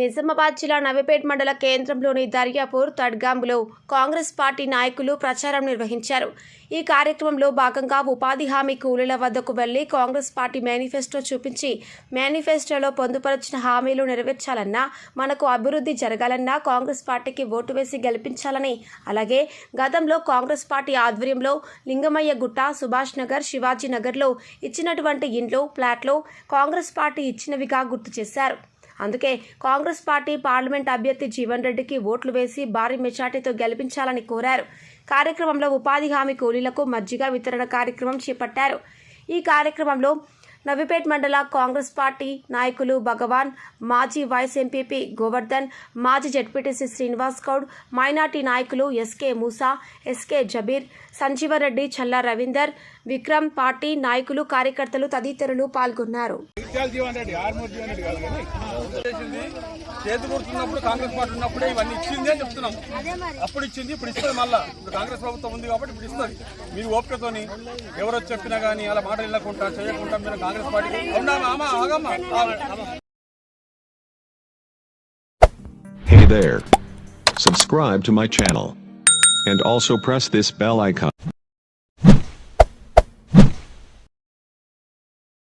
నిజామాబాద్ జిల్లా నవిపేట్ మండల కేంద్రంలోని దర్యాపూర్ తడ్గాంలో కాంగ్రెస్ పార్టీ నాయకులు ప్రచారం నిర్వహించారు. ఈ కార్యక్రమంలో భాగంగా ఉపాధి హామీ కూలీల వద్దకు వెళ్ళి కాంగ్రెస్ పార్టీ మేనిఫెస్టో చూపించి మేనిఫెస్టోలో పొందుపరిచిన హామీలు నెరవేర్చాలన్నా మనకు అభివృద్ధి జరగాలన్నా కాంగ్రెస్ పార్టీకి ఓటు వేసి గెలిపించాలని అలాగే గతంలో కాంగ్రెస్ పార్టీ ఆధ్వర్యంలో లింగమయ్య గుట్ట సుభాష్ నగర్ శివాజీ నగర్లో ఇచ్చినటువంటి ఇండ్లు ఫ్లాట్లు కాంగ్రెస్ పార్టీ ఇచ్చినవిగా గుర్తు చేశారు. అందుకే కాంగ్రెస్ పార్టీ పార్లమెంట్ అభ్యర్థి జీవన్ రెడ్డికి ఓట్లు వేసి భారీ మెజార్టీతో గెలిపించాలని కోరారు. కార్యక్రమంలో ఉపాధి హామీ కూలీలకు మజ్జిగ వితరణ కార్యక్రమం చేపట్టారు. ఈ కార్యక్రమంలో నవిపేట్ మండల కాంగ్రెస్ పార్టీ నాయకులు భగవాన్ మాజీ వైస్ ఎంపీపీ గోవర్ధన్ మాజీ జడ్పీటీసీ శ్రీనివాస్ గౌడ్ మైనార్టీ నాయకులు SK Moosa SK Jabir Sanjeevareddy Challa Ravinder Vikram party నాయకులు కార్యకర్తలు తదితరులు పాల్గొన్నారు. చేతి గుర్తున్నప్పుడు కాంగ్రెస్ పార్టీ ఉన్నప్పుడే ఇవన్నీ ఇచ్చింది అని చెప్తున్నాం. అప్పుడు ఇచ్చింది ఇప్పుడు ఇస్తుంది మళ్ళా. ఇప్పుడు కాంగ్రెస్ ప్రభుత్వం ఉంది కాబట్టి ఇప్పుడు ఇస్తుంది. మీరు ఓపికతోని ఎవరో చెప్పినా కానీ అలా మాట వెళ్ళకుండా చేయకుండా మీరు కాంగ్రెస్ పార్టీకి అవునా ఆమా ఆగమ్మా ఆమె. Hey there. Subscribe to my channel. And also press this bell icon.